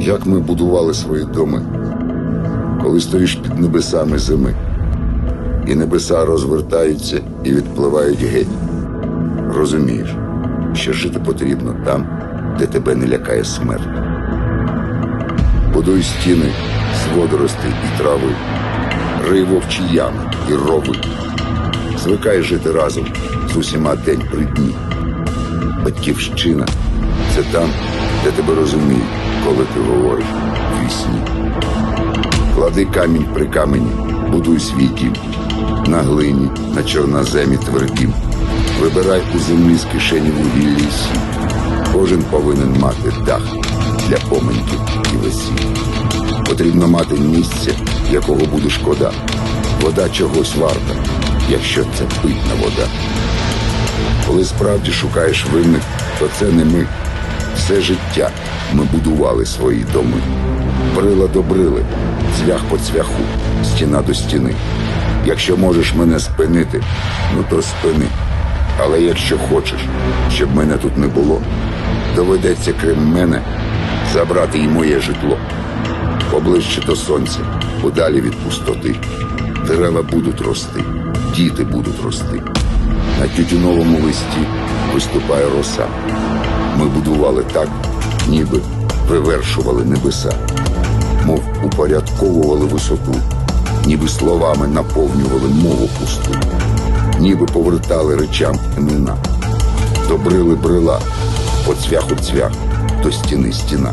як ми будували свої доми, коли стоїш під небесами зими, і небеса розвертаються і відпливають геть. Розумієш, що жити потрібно там, де тебе не лякає смерть. Будуй стіни з водоростей і трави, рий вовчі ями і рови. Звикай жити разом з усіма день при дні. Батьківщина це там, де тебе розуміють, коли ти говориш вісні. Клади камінь при камені, будуй свій дім. На глині, на чорноземі твердім. Вибирай у землі з кишені вугілля і сіль. Кожен повинен мати дах для поминків і весіль. Потрібно мати місце, якого буде шкода. Вода чогось варта, якщо це питна вода. Коли справді шукаєш винних, то це не ми. Все життя ми будували свої доми. Брила до брили, цвях по цвяху, стіна до стіни. Якщо можеш мене спинити, ну то спини. Але якщо хочеш, щоб мене тут не було, доведеться крім мене забрати і моє житло. Поближче до сонця, подалі від пустоти. Дерева будуть рости, діти будуть рости. На тютюновому листі виступає роса. Ми будували так, ніби вивершували небеса, мов упорядковували висоту, ніби словами наповнювали мову пусту, ніби повертали речам імена. Добрили брила, по цвяху цвях, до стіни стіна.